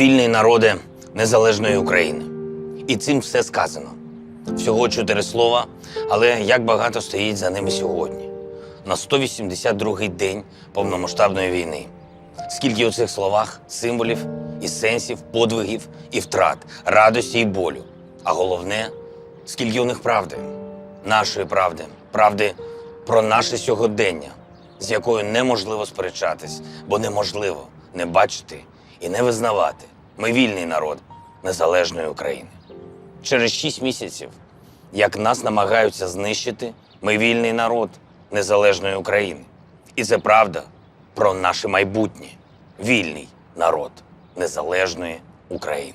вільний народе незалежної України. І цим все сказано. Всього чотири слова, але як багато стоїть за ними сьогодні, на 182-й день повномасштабної війни. Скільки у цих словах символів і сенсів, подвигів і втрат, радості і болю. А головне, скільки у них правди, нашої правди, правди про наше сьогодення, з якою неможливо сперечатись, бо неможливо не бачити і не визнавати. Ми вільний народ незалежної України. Через шість місяців, як нас намагаються знищити, ми вільний народ незалежної України. І це правда про наше майбутнє. Вільний народ незалежної України.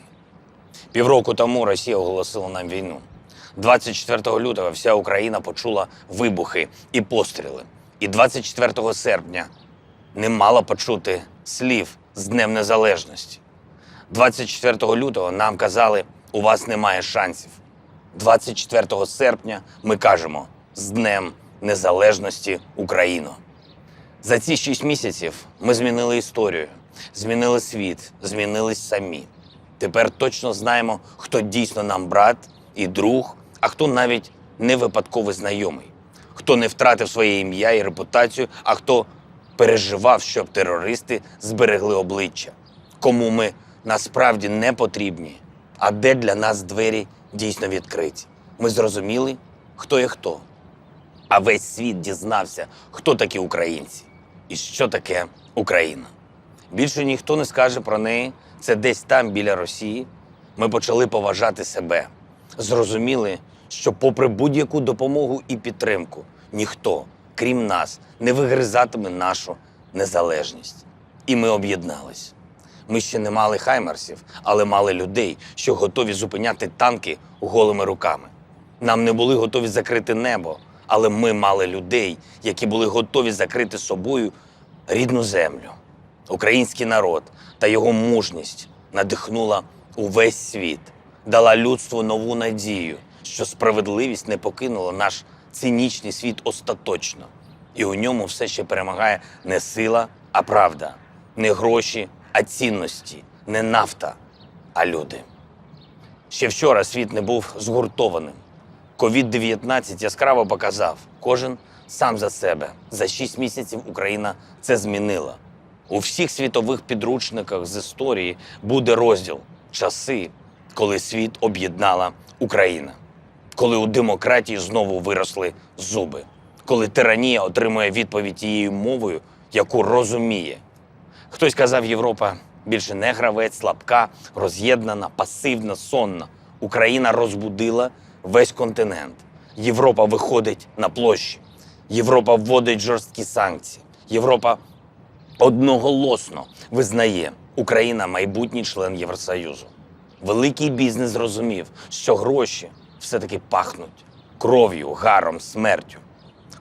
Півроку тому Росія оголосила нам війну. 24 лютого вся Україна почула вибухи і постріли. І 24 серпня не мала почути слів з Днем Незалежності. 24 лютого нам казали, у вас немає шансів. 24 серпня ми кажемо з Днем Незалежності Україно. За ці шість місяців ми змінили історію, змінили світ, змінились самі. Тепер точно знаємо, хто дійсно нам брат і друг, а хто навіть не випадковий знайомий, хто не втратив своє ім'я і репутацію, а хто переживав, щоб терористи зберегли обличчя, кому ми насправді не потрібні, а де для нас двері дійсно відкриті. Ми зрозуміли, хто є хто. А весь світ дізнався, хто такі українці і що таке Україна. Більше ніхто не скаже про неї. Це десь там, біля Росії. Ми почали поважати себе. Зрозуміли, що, попри будь-яку допомогу і підтримку, ніхто, крім нас, не вигризатиме нашу незалежність. І ми об'єднались. Ми ще не мали хаймерсів, але мали людей, що готові зупиняти танки голими руками. Нам не були готові закрити небо, але ми мали людей, які були готові закрити собою рідну землю. Український народ та його мужність надихнула увесь світ, дала людству нову надію, що справедливість не покинула наш цинічний світ остаточно, і у ньому все ще перемагає не сила, а правда, не гроші, а цінності, не нафта, а люди. Ще вчора світ не був згуртованим. Ковід-19 яскраво показав, кожен сам за себе. За шість місяців Україна це змінила. У всіх світових підручниках з історії буде розділ часи, коли світ об'єднала Україна, коли у демократії знову виросли зуби, коли тиранія отримує відповідь тією мовою, яку розуміє. Хтось казав, Європа більше не гравець, слабка, роз'єднана, пасивна, сонна. Україна розбудила весь континент. Європа виходить на площі. Європа вводить жорсткі санкції. Європа одноголосно визнає Україна майбутній член Євросоюзу. Великий бізнес зрозумів, що гроші все-таки пахнуть кров'ю, гаром, смертю.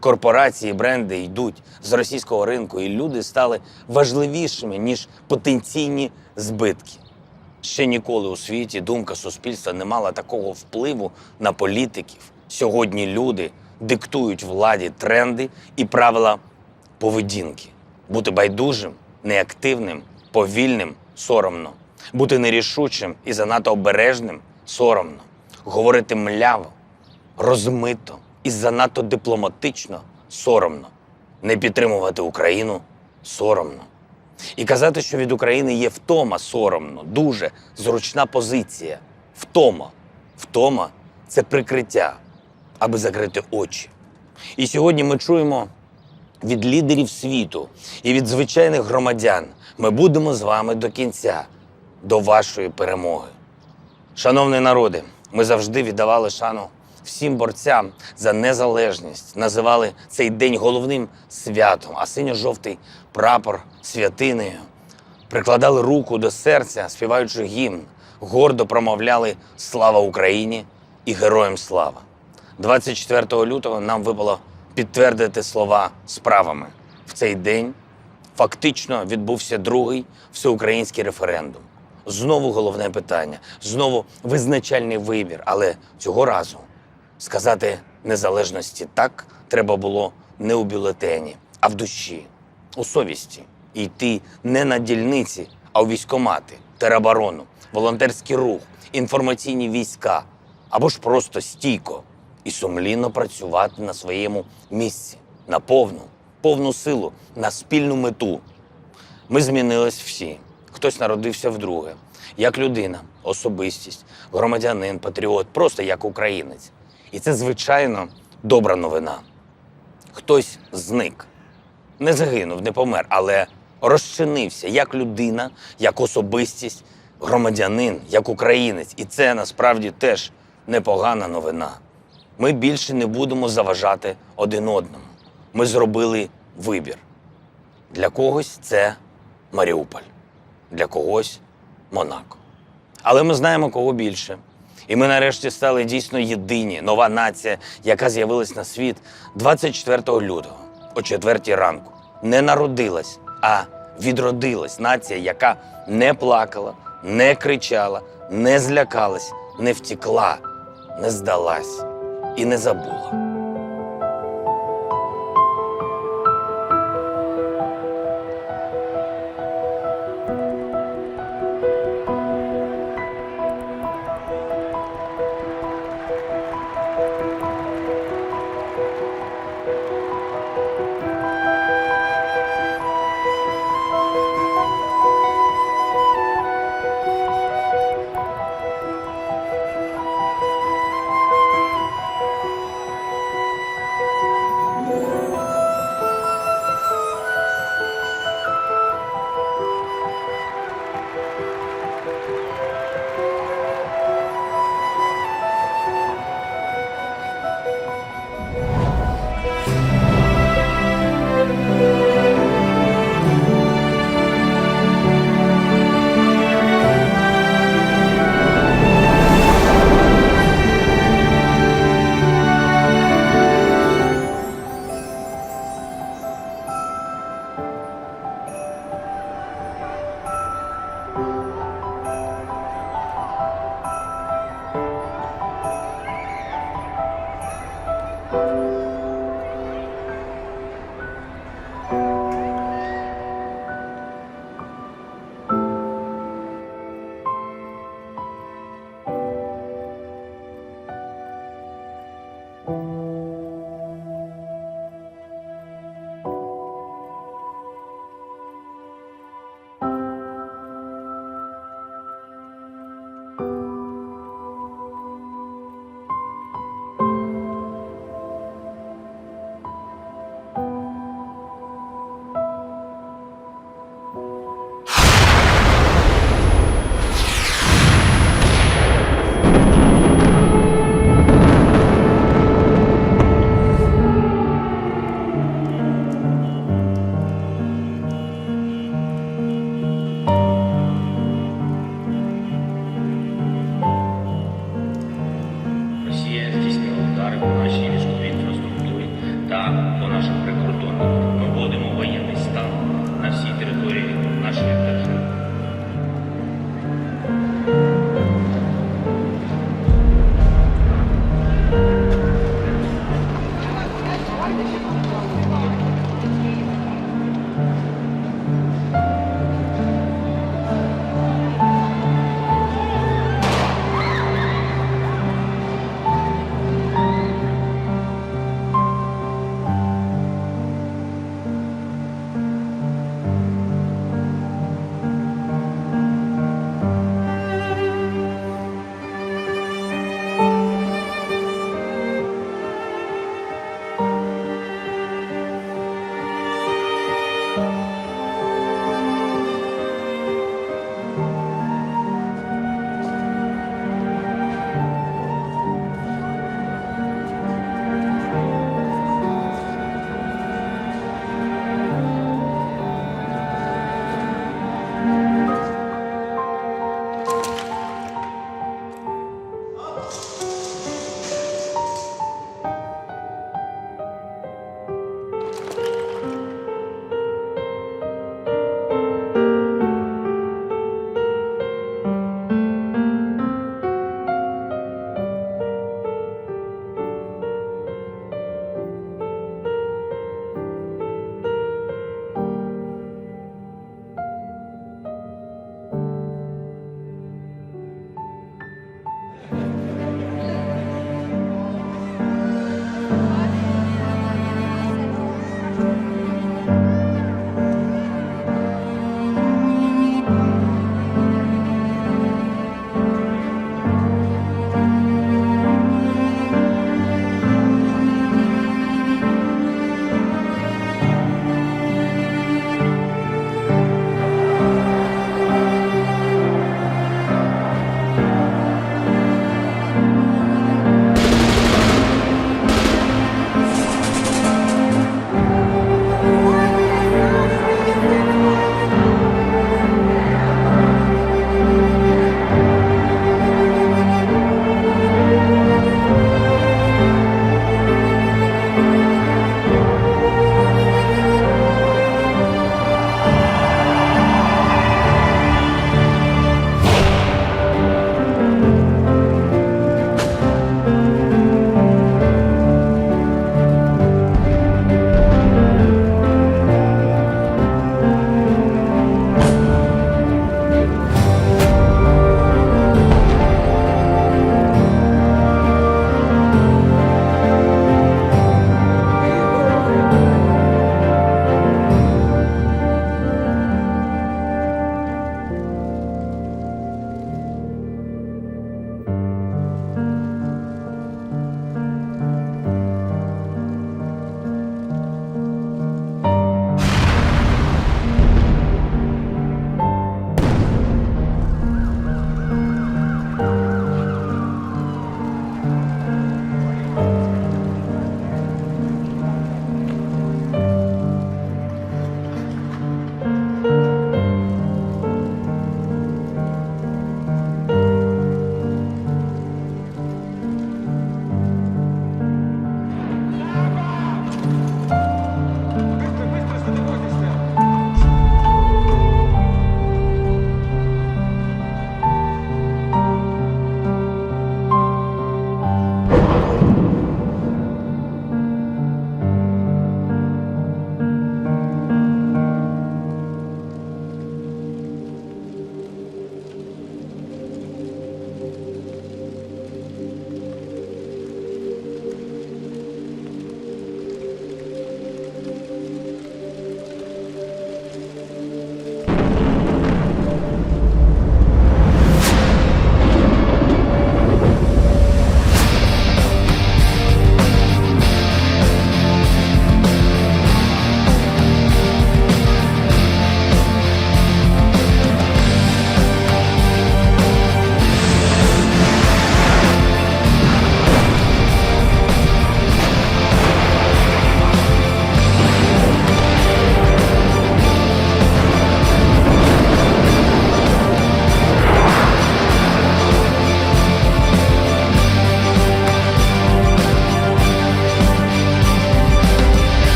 Корпорації, бренди йдуть з російського ринку, і люди стали важливішими, ніж потенційні збитки. Ще ніколи у світі думка суспільства не мала такого впливу на політиків. Сьогодні люди диктують владі тренди і правила поведінки. Бути байдужим, неактивним, повільним соромно. Бути нерішучим і занадто обережним соромно. Говорити мляво, розмито і занадто дипломатично соромно. Не підтримувати Україну соромно. І казати, що від України є втома соромно, дуже зручна позиція. Втома. Втома це прикриття, аби закрити очі. І сьогодні ми чуємо від лідерів світу і від звичайних громадян. Ми будемо з вами до кінця, до вашої перемоги. Шановний народи, ми завжди віддавали шану всім борцям за незалежність, називали цей день головним святом, а синьо-жовтий прапор святинею. Прикладали руку до серця, співаючи гімн, гордо промовляли Слава Україні і Героям слава. 24 лютого нам випало підтвердити слова справами. В цей день фактично відбувся другий всеукраїнський референдум. Знову головне питання, знову визначальний вибір, але цього разу сказати незалежності так треба було не у бюлетені, а в душі, у совісті. І йти не на дільниці, а у військомати тероборону, волонтерський рух, інформаційні війська або ж просто стійко і сумлінно працювати на своєму місці, на повну, повну силу, на спільну мету. Ми змінились всі. Хтось народився вдруге, як людина, особистість, громадянин, патріот, просто як українець. І це, звичайно, добра новина. Хтось зник, не загинув, не помер, але розчинився як людина, як особистість, громадянин, як українець. І це насправді теж непогана новина. Ми більше не будемо заважати один одному. Ми зробили вибір. Для когось це Маріуполь, для когось Монако. Але ми знаємо кого більше. І ми нарешті стали дійсно єдині, нова нація, яка з'явилась на світ 24 лютого о 4 ранку. Не народилась, а відродилась нація, яка не плакала, не кричала, не злякалась, не втікла, не здалась і не забула.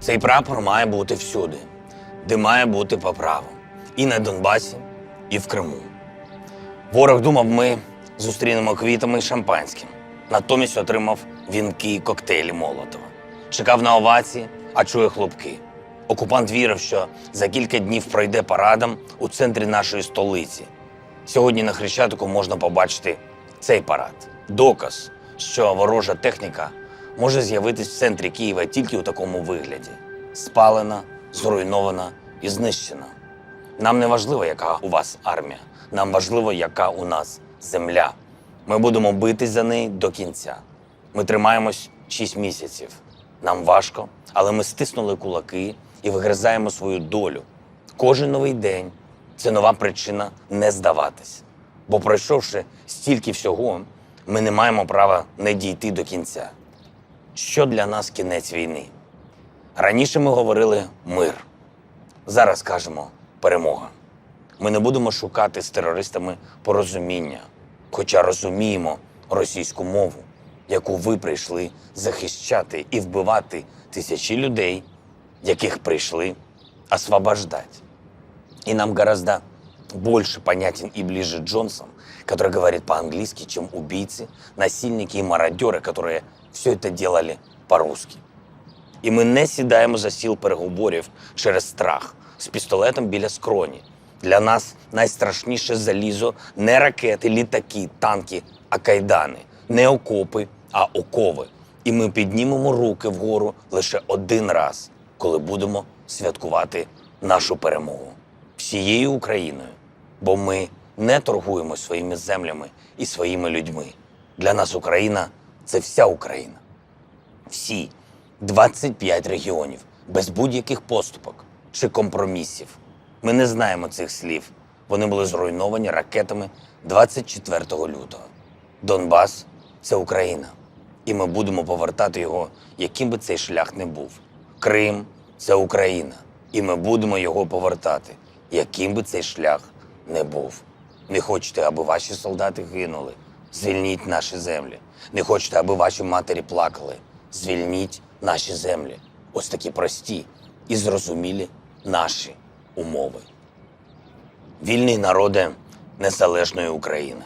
Цей прапор має бути всюди, де має бути по праву. І на Донбасі, і в Криму. Ворог думав, ми зустрінемо квітами і шампанським. Натомість отримав вінки і коктейлі Молотова. Чекав на овації, а чує хлопки. Окупант вірив, що за кілька днів пройде парадом у центрі нашої столиці. Сьогодні на Хрещатику можна побачити цей парад. Доказ, що ворожа техніка може з'явитись в центрі Києва тільки у такому вигляді: спалена, зруйнована і знищена. Нам не важливо, яка у вас армія. Нам важливо, яка у нас земля. Ми будемо битись за неї до кінця. Ми тримаємось 6 місяців. Нам важко, але ми стиснули кулаки і вигризаємо свою долю. Кожен новий день це нова причина не здаватись. Бо пройшовши стільки всього, ми не маємо права не дійти до кінця Що для нас кінець війни? Раніше ми говорили мир. Зараз кажемо перемога. Ми не будемо шукати з терористами порозуміння, хоча розуміємо російську мову, яку ви прийшли захищати і вбивати тисячі людей, яких прийшли освобождать. И нам гораздо больше понятен и ближе Джонсон, который говорит по-английски, чем убийцы, насильники и мародеры, которые все это делали по-русски. І ми не сідаємо за стіл переговорів через страх з пістолетом біля скроні. Для нас найстрашніше залізо не ракети, літаки, танки, а кайдани, не окопи, а окови. І ми піднімемо руки вгору лише один раз, коли будемо святкувати нашу перемогу всією Україною. Бо ми не торгуємо своїми землями і своїми людьми. Для нас Україна це вся Україна всі 25 регіонів без будь-яких поступок чи компромісів. Ми не знаємо цих слів. Вони були зруйновані ракетами 24 лютого. Донбас це Україна, і ми будемо повертати його, яким би цей шлях не був. Крим це Україна, і ми будемо його повертати, яким би цей шлях не був. Не хочете, аби ваші солдати гинули. Звільніть наші землі. Не хочете, аби ваші матері плакали. Звільніть наші землі. Ось такі прості і зрозумілі наші умови. Вільний народи незалежної України.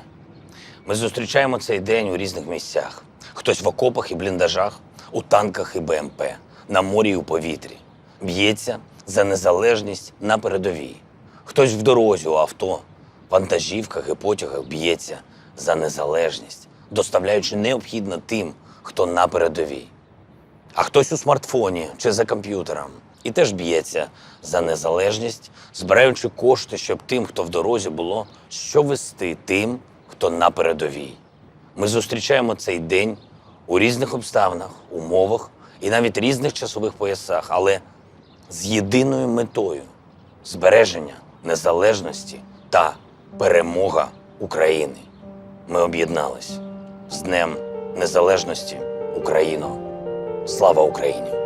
Ми зустрічаємо цей день у різних місцях. Хтось в окопах і бліндажах, у танках і БМП, на морі і у повітрі. Б'ється за незалежність на передовій. Хтось в дорозі у авто, вантажівках і потягах б'ється за незалежність, доставляючи необхідне тим, хто на передовій. А хтось у смартфоні чи за комп'ютером і теж б'ється за незалежність, збираючи кошти, щоб тим, хто в дорозі було, що вести тим, хто на передовій. Ми зустрічаємо цей день у різних обставинах, умовах і навіть різних часових поясах, але з єдиною метою збереження незалежності та перемога України. Ми об'єднались з Днем Незалежності Україно. Слава Україні!